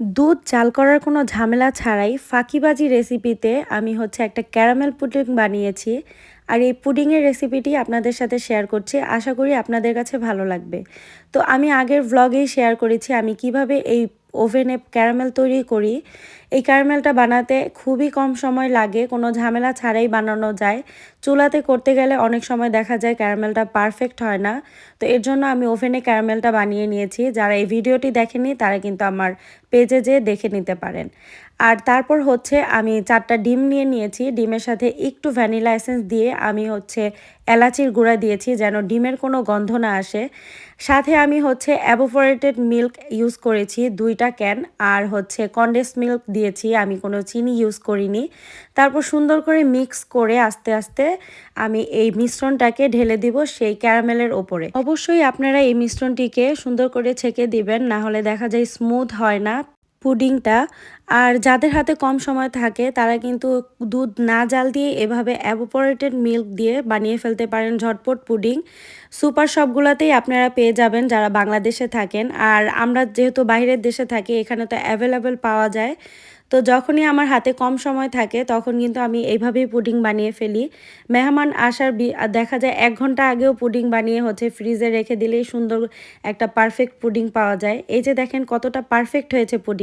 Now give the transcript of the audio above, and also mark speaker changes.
Speaker 1: দুধ চাল করার কোনো ঝামেলা ছাড়াই ফাঁকিবাজি রেসিপিতে আমি হচ্ছে একটা ক্যারামেল পুডিং বানিয়েছি। আর এই পুডিংয়ের রেসিপিটি আপনাদের সাথে শেয়ার করছি। আশা করি আপনাদের কাছে ভালো লাগবে। তো আমি আগের ভ্লগেই শেয়ার করেছি আমি কীভাবে এই ওভেনে ক্যারামেল তৈরি করি। এই ক্যারামেলটা বানাতে খুবই কম সময় লাগে, কোনো ঝামেলা ছাড়াই বানানো যায়। চুলাতে করতে গেলে অনেক সময় দেখা যায় ক্যারামেলটা পারফেক্ট হয় না। তো এর জন্য আমি ওভেনে ক্যারামেলটা বানিয়ে নিয়েছি। যারা এই ভিডিওটি দেখেনি তারা কিন্তু আমার পেজে যেয়ে দেখে নিতে পারেন। আর তারপর হচ্ছে আমি চারটা ডিম নিয়ে নিয়েছি। ডিমের সাথে একটু ভ্যানিলা এসেন্স দিয়ে আমি হচ্ছে এলাচির গুঁড়া দিয়েছি যেন ডিমের কোনো গন্ধ না আসে। সাথে আমি হচ্ছে অ্যাবোফোরেটেড মিল্ক ইউজ করেছি দুইটা ক্যান আর হচ্ছে কন্ডেন্স মিল্ক দিয়েছি, আমি কোনো চিনি ইউজ করিনি। তারপর সুন্দর করে মিক্স করে আস্তে আস্তে আমি এই মিশ্রণটাকে ঢেলে দিব সেই ক্যারামেলের ওপরে। অবশ্যই আপনারা এই মিশ্রণটিকে সুন্দর করে ছেঁকে দিবেন, না হলে দেখা যায় স্মুথ হয় না। পুডিংটা আর যাদের হাতে কম সময় থাকে, তারা কিন্তু দুধ না জাল দিয়ে এভাবে অ্যাভোপরেটেড মিল্ক দিয়ে বানিয়ে ফেলতে পারেন ঝটপট পুডিং সুপার শপগুলোতেই আপনারা পেয়ে যাবেন যারা বাংলাদেশে থাকেন। আর আমরা যেহেতু বাইরের দেশে থাকি, এখানে তো অ্যাভেলেবেল পাওয়া যায়। তো যখনই আমার হাতে কম সময় থাকে, তখন কিন্তু আমি এইভাবেই পুডিং বানিয়ে ফেলি। মেহমান আসার দেখা যায় এক ঘণ্টা আগেও পুডিং বানিয়ে হচ্ছে ফ্রিজে রেখে দিলেই সুন্দর একটা পারফেক্ট পুডিং পাওয়া যায়। এই যে দেখেন কতটা পারফেক্ট হয়েছে পুডিং